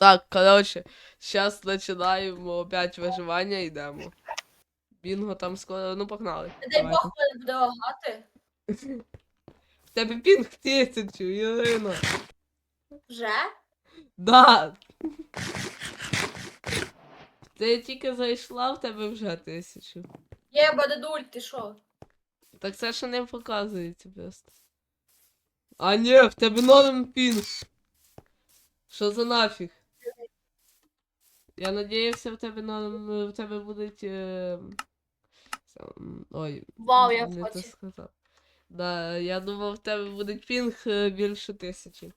Так, коротше, зараз починаємо опять виживання, йдемо. Бінго там скоро, ну погнали. Дай. Бог мене буде лагати. В тебе пінг тисячу, Ірина. Вже? Да. Ти тільки зайшла, в тебе вже тисячу. Є, бададуль, ти що? Так це ще не показується просто. А ні, в тебе норм пінг. Що за нафіг? Я надіявся, в тебе норм, в тебе будуть. Е... Ой, Вау, я не хоці. сказав. Да, я думав, в тебе буде пінг е, більше тисячі.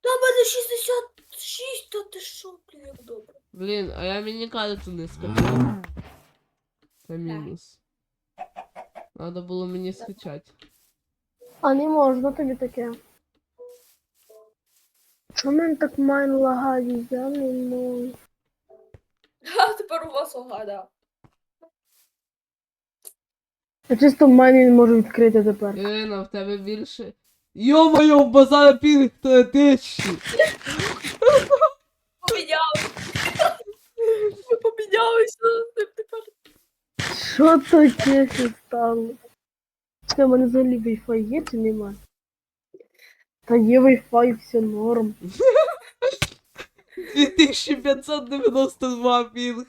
Та мене 66, то ти що, блін, як добре. Блін, а я міні-карту не скачав. Це мінус. Надо було мені скачати. А не можна тобі таке. Чому мене так майн лагає? Я не можу. А тепер у вас огада. Я чисто майн не можу відкрити тепер. Ірина, в тебе більше. Йо-моє, в базара пінг тисячі! Помінялися. Ми помінялися. Тепер Що таке ще стало? Це в мене взагалі Wi-Fi є чи нема? Та є Wi-Fi, все норм. 2592 пінг.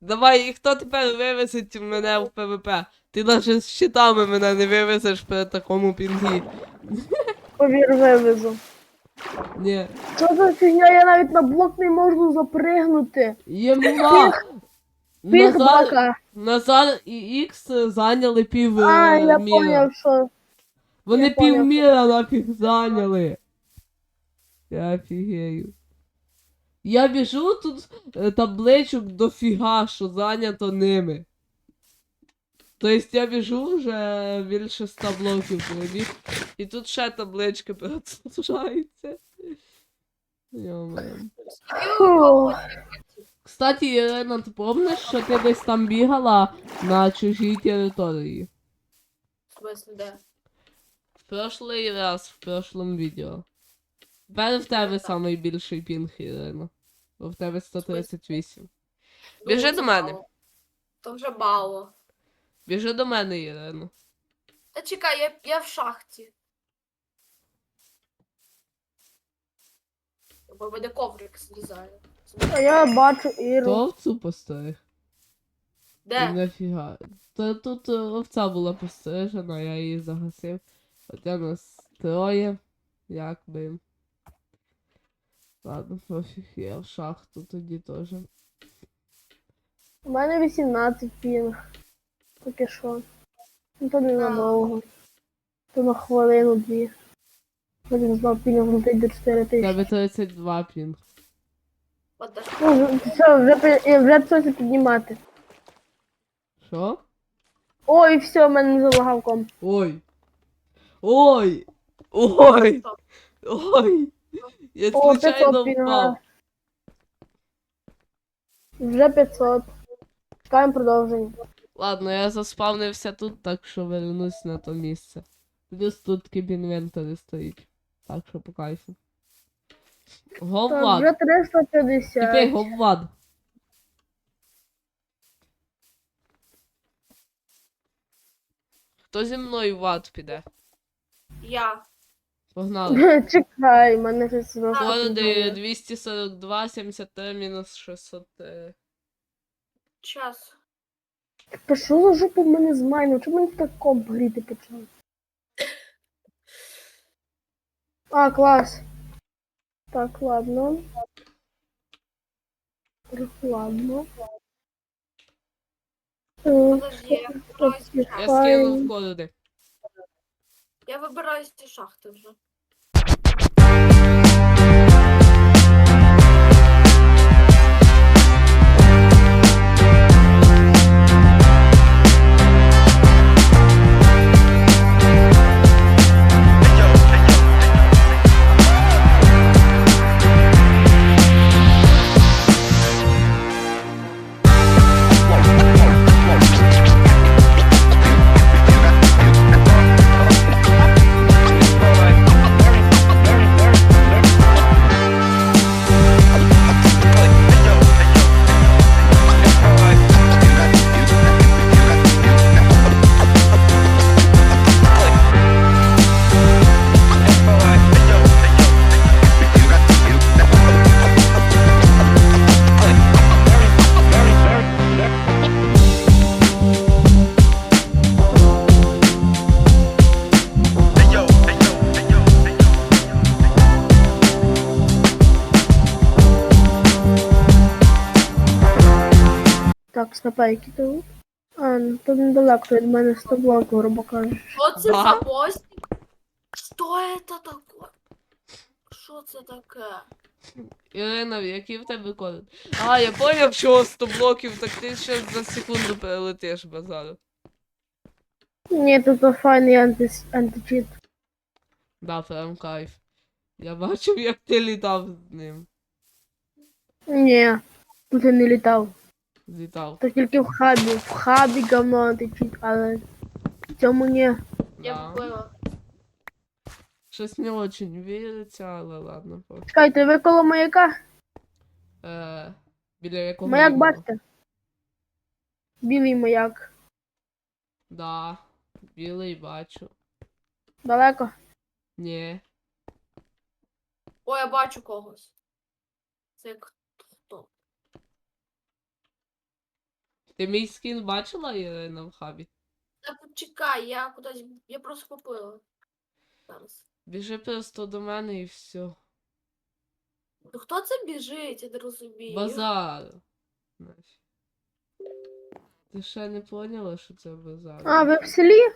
Давай, і хто тепер вивезить мене в ПВП? Ти навіть з щитами мене не вивезеш при такому пінгі. Повір, вивезу. Ні. Що за фігня, я навіть на блок не можу запригнути. Піх Назар, бака. Назар і Ікс зайняли пів А, е, я міра. поняв, що. Вони я поняв. півміра нафіг зайняли. Я офігею. Я біжу тут е, табличок дофіга, що зайнято ними. Тобто я біжу вже більше 100 блоків пробіг. І тут ще таблички продовжаються. Кстати, Ірина, ти помниш, що ти десь там бігала на чужій території? в смислі де? В прошлий раз, в прошлом відео. Тепер в тебе самий більший пінг, Ірина. Бо в тебе 138. Біжи до мене. То вже мало. Біжи до мене, Ірина. Та чекай, я, я в шахті. Бо мене коврик злізає. А я бачу Іру. То овцу постриг? Де? Нафіга. То тут е, овця була пострижена, я її загасив. Хоча нас троє. Як би. Ладно, пофіг, я в шахту тоді теж. У мене 18 пінг. Поки що. Ну то не надовго. То на хвилину дві. Потім знов пінг влетить до 4 В тисячі. тебе 32 пінг. Ж- Ну, вже- все, вже, пи- вже почався піднімати. Що? Ой, все, в мене не залагав комп. Ой. Ой. Ой. Ой. Я О, случайно 500 впав. Вже 500. Чекаємо продовження. Ладно, я заспавнився тут, так що вернусь на то місце. Плюс тут кібінвентарі стоїть. Так що по кайфу. Говлад. вже 350. Тепер говлад. Хто зі мною в ад піде? Я. Погнали. Чекай, в мене щось знову. Коди 242, 73, мінус 600. е. Час. Та що за жопа в мене з майном? Чому мені так комп гріти почав? А, клас. Так, ладно. Ладно. Е, Подожди, я з Я скинув коди. Я вибираюсь зі шахти вже. Так, скапайки тут. А, ну то недалеко від мене 100 блоків, грубо кажучи. Що це Да. за постік? Що це таке? Що це таке? Ірина, який в тебе код? А, я поняв, що 100 блоків, так ти ще за секунду перелетиш базару. Ні, тут то файний анти... античіт. Да, прям кайф. Я бачив, як ти літав з ним. Ні, тут я не літав. Літав. То тільки в хабі. В хабі говно античіт, але в цьому ні. Я Да. вбила. Щось не очень віриться, але ладно. пофіг. Чекайте, ви коло маяка? Е, біля якого. Маяк іменно? бачите? Білий маяк. Да. Білий бачу. Далеко? Ні. О, я бачу когось. Це як хто? Ти мій скін бачила, Ірина, в хабі? Та почекай, я кудись. Я просто купила. Зараз. Біжи просто до мене і все. Ну хто це біжить, я не розумію. Базар. Значить. Ти ще не поняла, що це базар? А, ви в селі?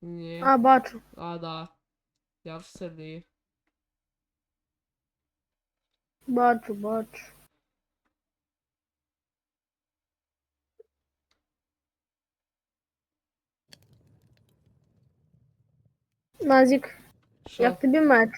Ні. А, бачу. А, да. Я в селі. Бачу, бачу. Назік, Що? як тобі меч?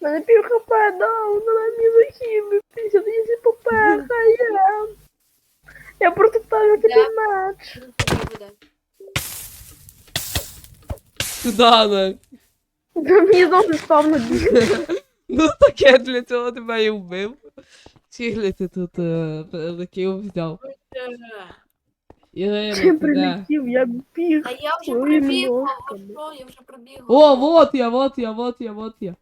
Мене пів хп дав, на мені захибитися, тоді попехає. Я просто ставлю тобі Я- меч. Куда на? Мені знову спав на біг. Ну таке для цього тебе і вбив. Чиглі ти тут е, прилетів взяв. Е, Ірина, де? прилетів, я біг. Та я вже Своїми прибігла, ви що, я вже прибігла. О, вот я, вот я, вот я, вот я.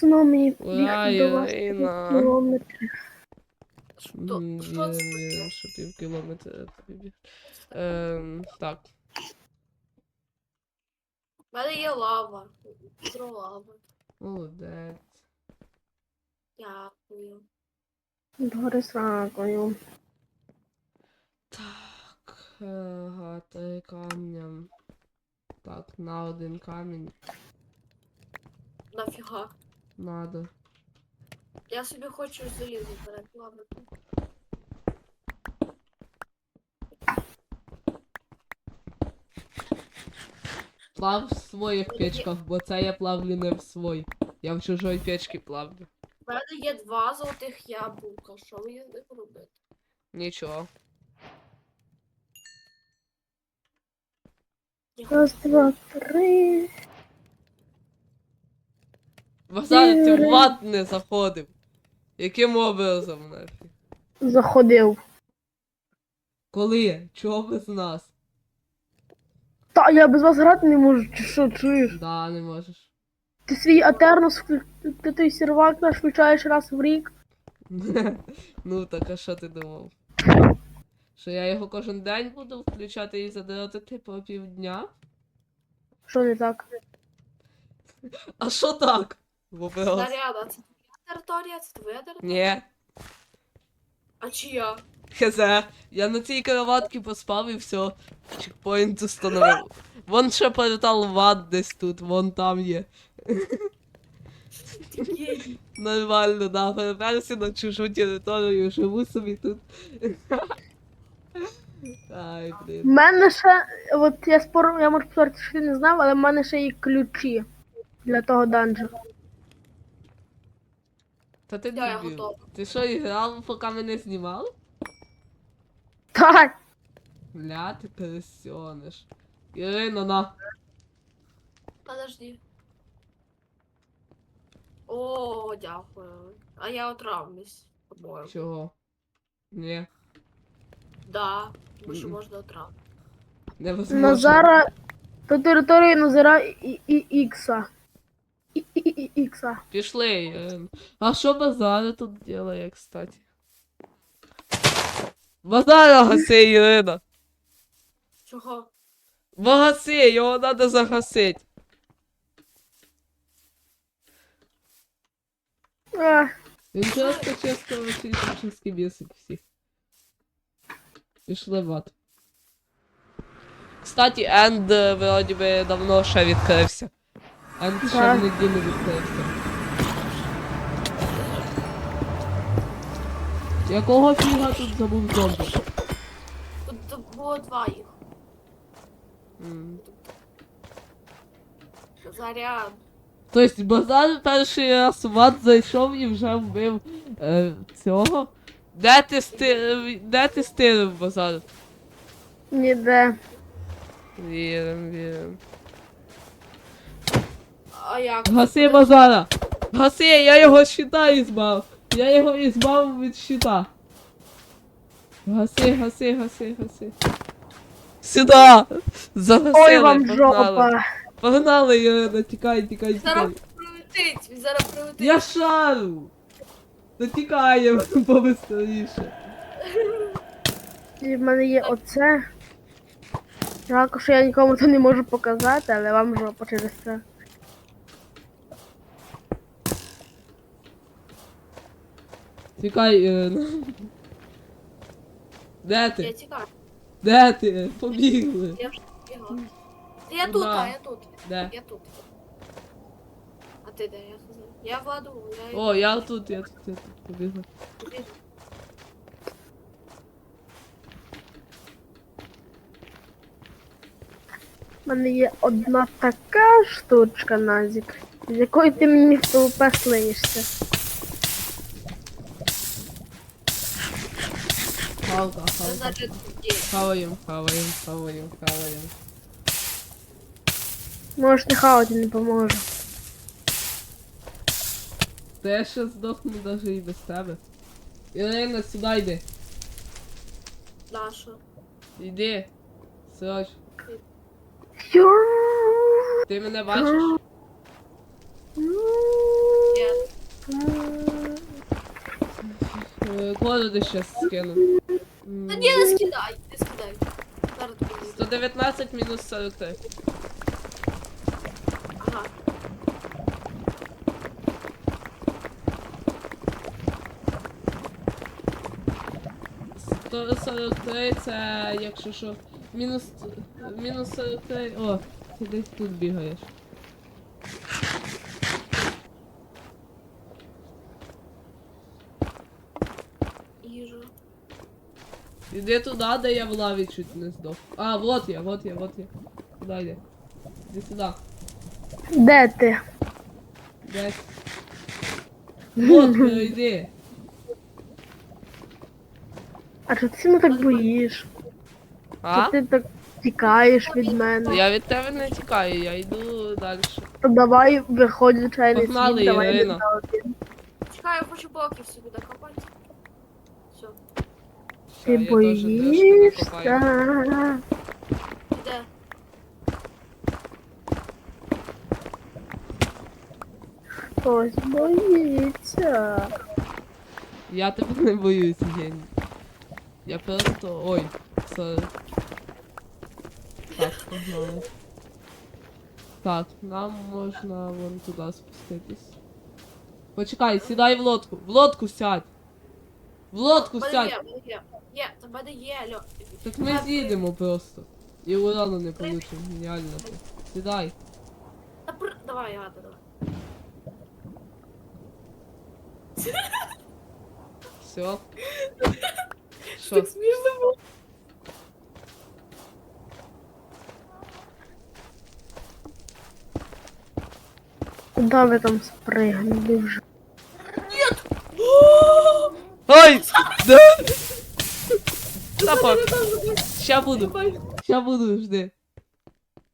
Знову мені Ура, бігти до вас Ірина. кілометри. Що, М, що це? пів кілометра тобі. Ем, так. У мене є лава. Відро лави. Молодець. Дякую. Догори сракою. Так. е, Ага, три. Так, на один камінь Нафіга. надо. Я собі хочу залізо переплавити. Плав в своїх печках, бо це я плавлю не в свой. Я в чужой печці плавлю. У мене є два золотих яблука. Що мені з них робити? Нічого. Раз, два, три. Базар, ти в лад не заходив. Яким образом нафіг? Заходив. Коли? Чого без нас? Та я без вас грати не можу, чи що чуєш? Да, не можеш. Ти свій Атернус, ти той сервак наш включаєш раз в рік. ну так а що ти думав? Що я його кожен день буду включати і задирати по півдня? Що не так? А що так? Заряда, це твоя територія, це твоя територія? Ні. А чия? Хз. Я на цій кроватці поспав і все. Чекпоінт установив. Вон ще портал ват десь тут, вон там є. Нормально, да, переперся на чужу територію, живу собі тут. Ай, блін. мене ще, от я спору, я можу повторити, що ти не знав, але в мене ще є ключі для того данжа. Та ти Да, я дебіл. готова. Ти що, іграв, поки мене знімав? Так, Бля, ти пересьониш. Ірина, на. Подожди. О, дякую. А я отравлюсь, по-моєму. Чого? Ні, Да, тому що Мгм. можна отравити. невозможно. Назара, то територія Назара і, і, Ікса. І, і, і, Ікса. Пішли. А що базари тут делає, кстати? Базара гаси, Ірина. Чого? Бо гаси, його треба загасити. А, Він просто чисто чисто бісить всіх. Пішли в ад. Кстати, Енд е, вроді би давно ще відкрився. Енд ще Так. в неділю відкрився. Якого фіга тут забув зомбі? Тут, тут було два їх. М. Заряд. Тобто Богдан перший раз в ад зайшов і вже вбив е, цього. Де ти сти... Де ти стирив базар? ніде. Вірим, вірим. А як? Гаси базара! Гаси, я його з щита ізбав! Я його ізбав від щита. Гаси, гаси, гаси, гаси. Сюда! Загасили, Ой, вам погнали. жопа. Погнали, Ірина, тікай, тікай, Зараз тікай. прилетить, він зараз прилетить. Я шару! Та тікаємо побистріше. І в мене є оце. Жалко, що я нікому це не можу показати, але вам жопа через це. Тікай, Ірина. Де Я ти? тікаю. Де ти? Побігли. Я вже бігла. Та Я тут, а я тут. Де? Я тут. А ти де? Я хз. Я в аду, я О, я тут, я тут, я тут побігла. біжу. У мене є одна така штучка, Назік, з якої ти мені в ПВП. Халка, халка. значить є. Хаваємо, хаваємо, хаваємо, хаваємо. Не хавати, не поможе. Та я ще здохну навіть і без тебе. Ірина, сюди йди. Даша. Йди. Сроч. Юр. Ти мене бачиш? Коду щас скину. Ні, не скидай, не скидай. Зараз тобі. вийде. 119 мінус 43. Ага. Сто 43 це якщо що. Мінус. Мінус 43. О, ти десь тут бігаєш. Іди туди, де я в лаві чуть не здох. А, вот я, вот я, вот я. Куди йди? Іди сюди. Де ти? Десь. Вот, перейди. А чого ти сильно так боїш? А? Що ти так тікаєш від мене? Я від тебе не тікаю, я йду далі. То давай виходь звичайний Погнали, Ірина. Чекай, я хочу блоків собі докопати. Все. Ти Ща, я теж трошки накопаю. боїшся. Іде. Хтось боїться. Я тебе не боюсь, гені. Я просто. Ой, сорі. Так, погнали. Так, нам можна вон туди спуститись. Почекай, сідай в лодку. В лодку сядь. В лодку мене сядь. є, мене є. Є, в мене є, алло. Так ми з'їдемо просто. І урану не получимо. Геніально. ти. Сідай. Та пр... Давай, я давай. Все. Що? Так смішно було. Куди ви там спригнули вже? Ой! Да! Запах! Ща буду. Ща буду, жди.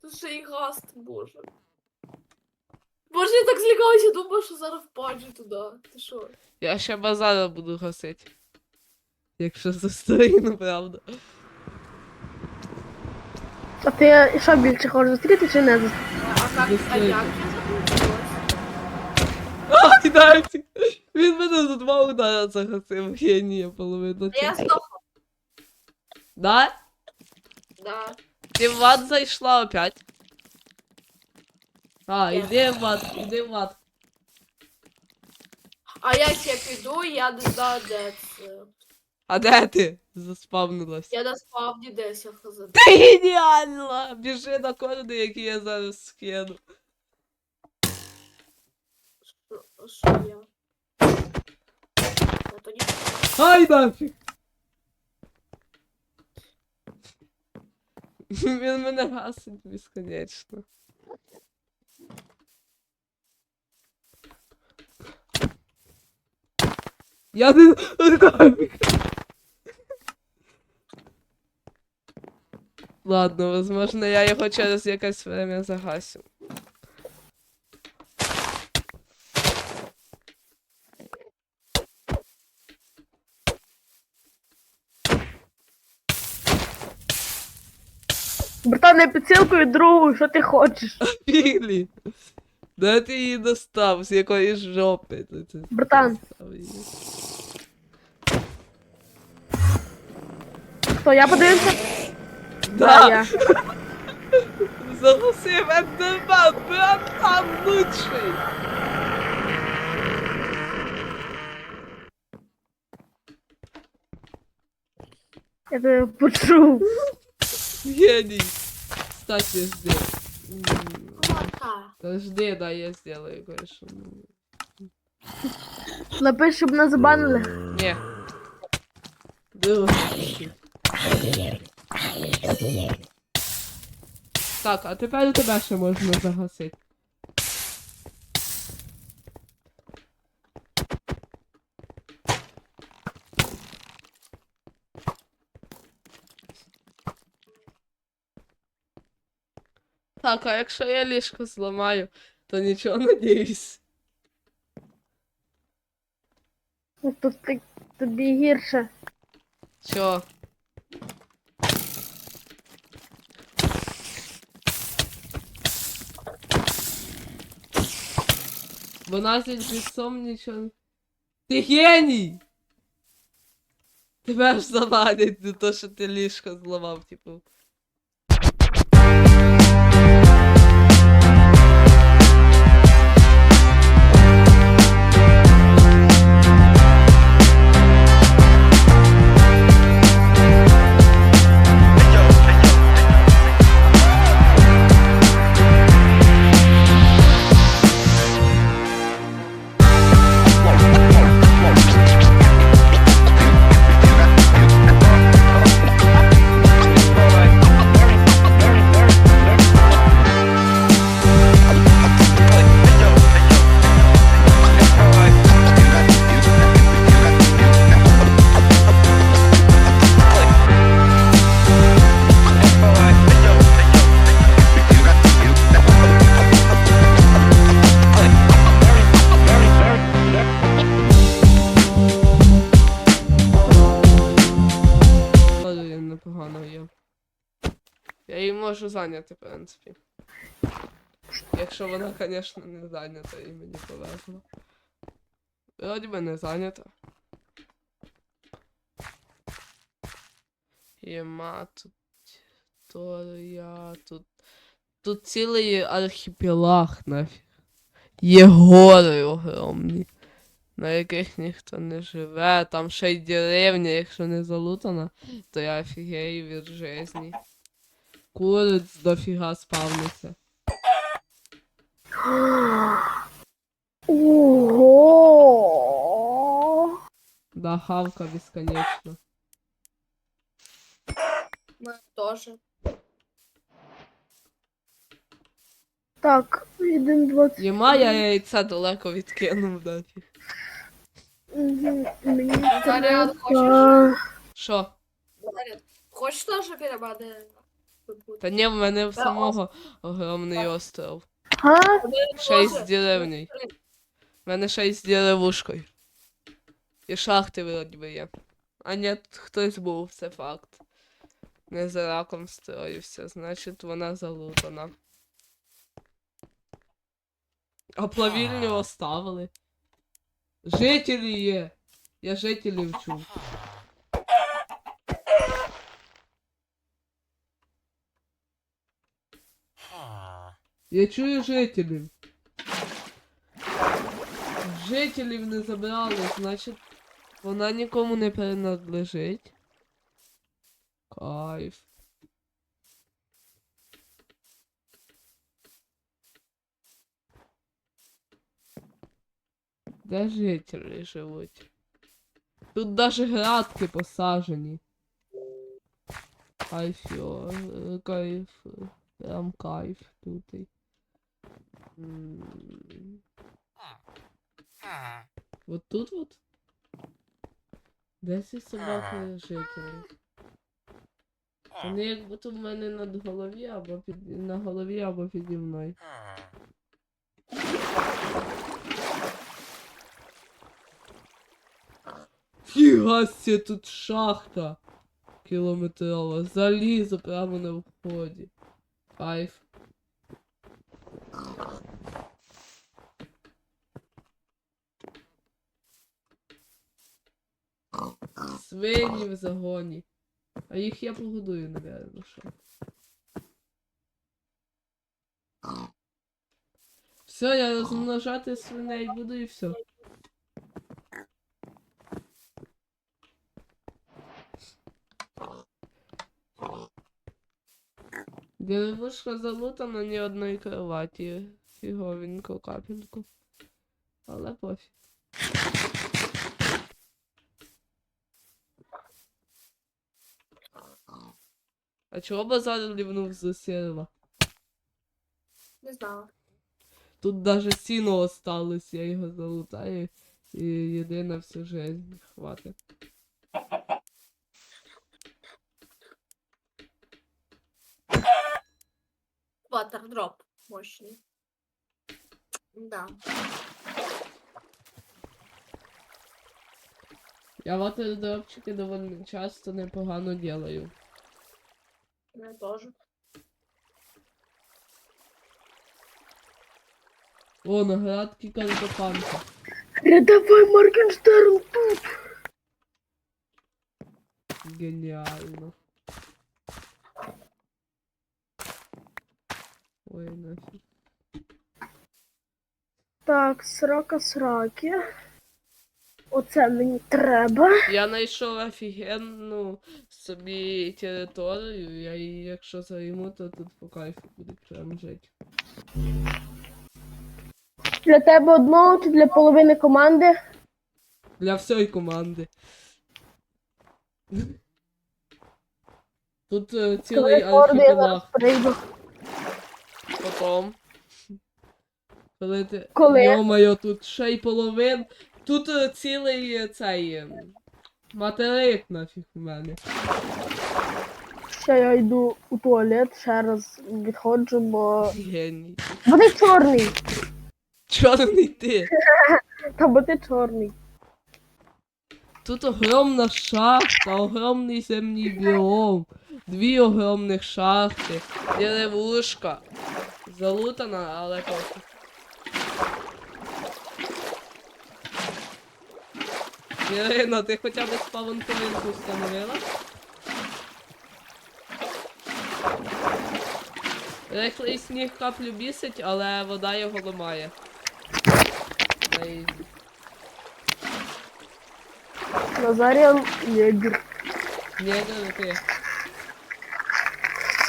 Тут ще гаст, боже. Боже, я так злякалася, думала, що зараз впаджу туди. Ти що? Я ще базара буду гасити. Якщо зустріну, правда. А ти що більше хочеш зустріти чи не зустріти? А як, а як я забудилась? Ай, дайте! Він мене за два удара загасив, генія половина. Я. Да? Да. Ти в ад зайшла опять. А, іди в ад, іди в ад. А я піду, я не знаю, де це. А де ти? Заспавнилась. Я на спавні десь я хз. Ти геніальна! Біжи на коди, які я зараз скину. Що- Що я? Ай нафіг! Він мене гасить безконечно. Я не... Ладно, возможно, я його через якесь время загасю. Братан, я підсилкою другу, що ти хочеш? Пілі! Де ти її достав? З якої жопи? ти це Братан, достав її? хто, я подивився? Да! я. Загаси Вендерман, братан лучший! Я тебе почув. Гений! Кстати, жди. Та да Жди, да, я сделаю кое-что. Напиши, щоб нас забанили. Ні. Так, а тепер у тебе ще можна загасити. Так, а якщо я ліжко зламаю, то нічого надіюсь. Ну, Тут ти, тобі гірше. Чо? Вона зі лісом нічого. Ти геній! Тебе ж завадять за те, що ти ліжко зламав, типу. Зайняти, в принципі. Якщо вона, звісно, не зайнята і мені повезло. Вроді би не зайнята. Єма тут. То я тут. Тут цілий архіпелаг нафіг. Є гори огромні, на яких ніхто не живе. Там ще й деревня, якщо не залутана, то я офігею від жизні. Куриць дофіга спавниться. Ого. Да, хавка безконечно. Ми теж. Так, 1.20. Єма я яйця далеко відкинув нафіг. Мгм, Мені Заряд треба- хочеш? Що? Валерій, Хочеш теж побути? Та ні, в мене в самого огромний остров. Га? Ще й з Може. деревнею. В мене з деревушкою. І шахти вроді би є. А ні, хтось був, це факт. Не за раком строївся, значить вона залутана. А плавільню оставили. Жителі є! Я жителів чув. Я чую жителів. Жителів не забрали, значить вона нікому не принадлежить. Кайф. Де жителі живуть? Тут даже градки посажені. Кайф, е, кайф. Прям кайф тут. Вот тут вот. Де ці собаки жителі? Вони як будто в мене над голові або під на голові або піді мною. Фіга себе, тут шахта кілометрова. Залізо прямо на вході. Кайф. Свині в загоні. А їх я погодую, напевно, що. Все, я розмножати свиней буду і все. Деревушка залутана ні одної кроваті. Фіговенько капельку. Але пофіг. А чого базар лівнув з сірва? Не знала. Тут даже сіно осталось, я його залутаю. І єдине всю жизнь хватить. Ватердроп мощний. Да. Я ватердропчики доволі часто непогано делаю. Я теж. О, наградки картопанка. Рядовой Моргенштерн тут. Геніально. Ой, нафіг. Так, срака сраки. Оце мені треба. Я знайшов офігенну собі територію, я її якщо займу, то тут по кайфу буде прям жити. Для тебе одного чи для половини команди? Для всієї команди. Тут е, цілий Коли я зараз архіпелаг прийду. Потом. Коли ти. Коли? Йо-моє, тут ще й половин. Тут е, цілий е, цей. е, Материк нафіг у мене. Ще я йду у туалет, ще раз відходжу, бо. Геній. Бо ти чорний. Чорний ти. Та бо ти чорний. Тут огромна шахта, огромний земний біом, дві огромних шахти, деревушка. Залутана, але пофіг. Ірина, ти хоча б спавн-повинку встановила? Рихлий сніг каплю бісить, але вода його ламає. На. Назаріан Єгір. Не ти.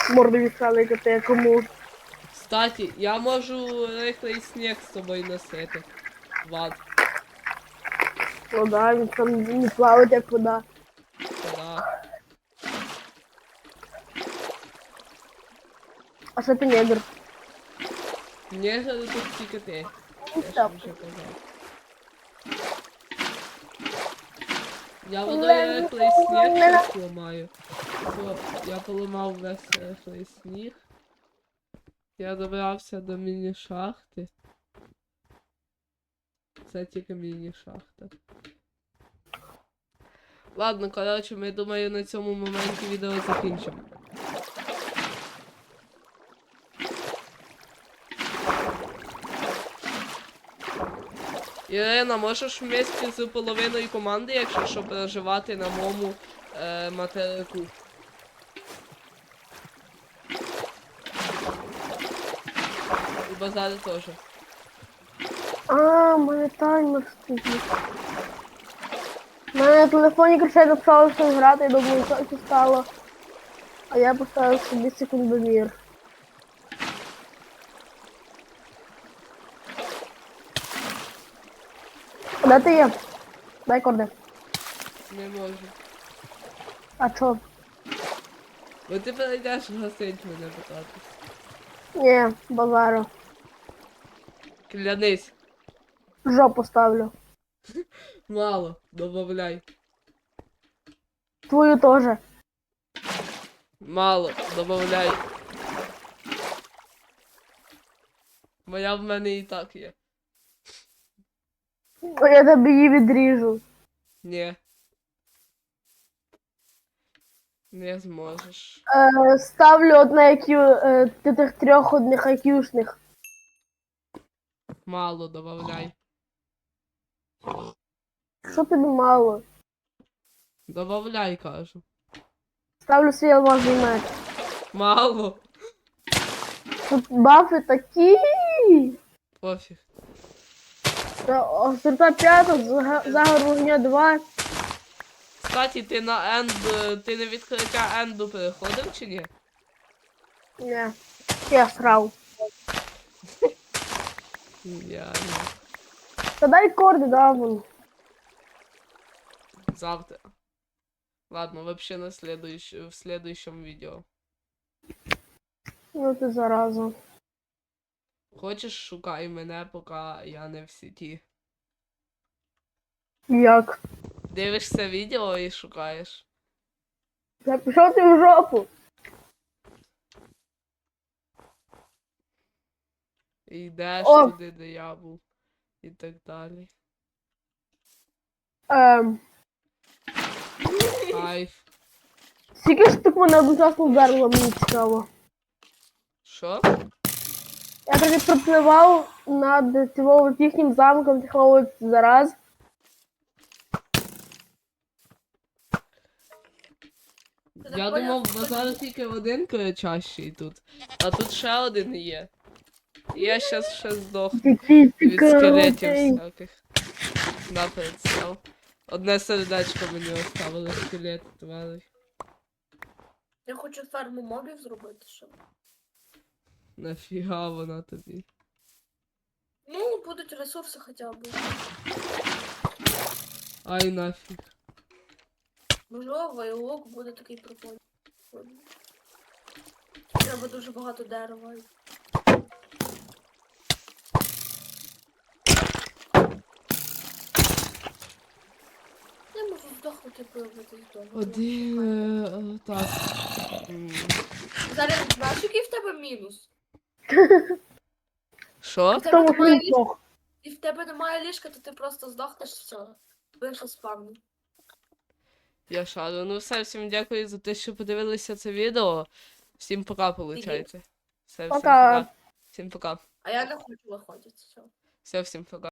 Морди відкали ти кому. Кстати, я можу рихлий сніг з собою носити. Вад, Ну да, він там не плавить як вода. да. А що ти негр? Ні, тут тільки ти. Я ж вже казав. Я водою рихлий сніг щось ламаю. Бо я поламав весь той сніг. Я добрався до міні-шахти. Це тільки міні-шахта. Ладно, коротше, ми думаю на цьому моменті відео закінчимо. Ірина, можеш вместе з половиною команди, якщо що проживати на моєму е, материку. базарі теж. А, мене таймер стоїть. У мене на телефоні кричать написало, що грати, я думаю, це стало. А я поставив собі секундомір. Де ти є? Дай корди. Не можу. А чо? Бо ти перейдеш гасить мене питатись. Ні, базару. Клянись. Жопу ставлю. Мало. Добавляй. Твою теж. Мало. Добавляй. Моя в мене і так є. Я тобі її відріжу. Ні. Не зможеш. Е, ставлю одне IQ, е, ти тих трьох одних IQ-шних. Мало добавляй. Що тобі мало? Добавляй, кажу. Ставлю свій алмазний меч. Мало. Тут бафи такі. Пофіг. Та Острота п'ята, зага- загор вогня 2. Кстати, ти на енд. е, Ти на відкриття енду переходив чи ні? Ні. Я срав. Я. Та дай корди, да, вон. Завтра. Ладно, вообще на следующ... в следующем видео. Ну ти зараза. Хочеш, шукай мене, поки я не в сіті. Як? Дивишся відео і шукаєш. Я пішов ти в жопу. І йдеш О! туди, де я був. І так далі. Ем, Кайф. скільки ж так мене одночасно вдарило, мені цікаво. Що? Я трохи пропливав над цього їхнім замком, тихого зараз. Я думав, базар тільки один кричащий тут. А тут ще один є. Я щас ще здох. Який Від скелетів всяких. На представ. Одне сердечко мені оставили скелет, тварей. Я хочу ферму мобів зробити, що. Нафіга вона тобі. Ну, будуть ресурси хоча б. Ай нафіг. Можливо, вайлок буде такий прикольний. Треба дуже багато дерева. Я можу здохнути появитись вдома. Один. е, е, Так. Зараз знаєш, який в тебе мінус? Що? В тебе немає ліжка, і в тебе немає ліжка, то ти просто здохнеш все. Вийшов спавну. Я шарю. Ну все, всім дякую за те, що подивилися це відео. Всім пока, виходить. Все, всім Пока. Всім пока. А я не хочу виходити. Все. Все, всім пока.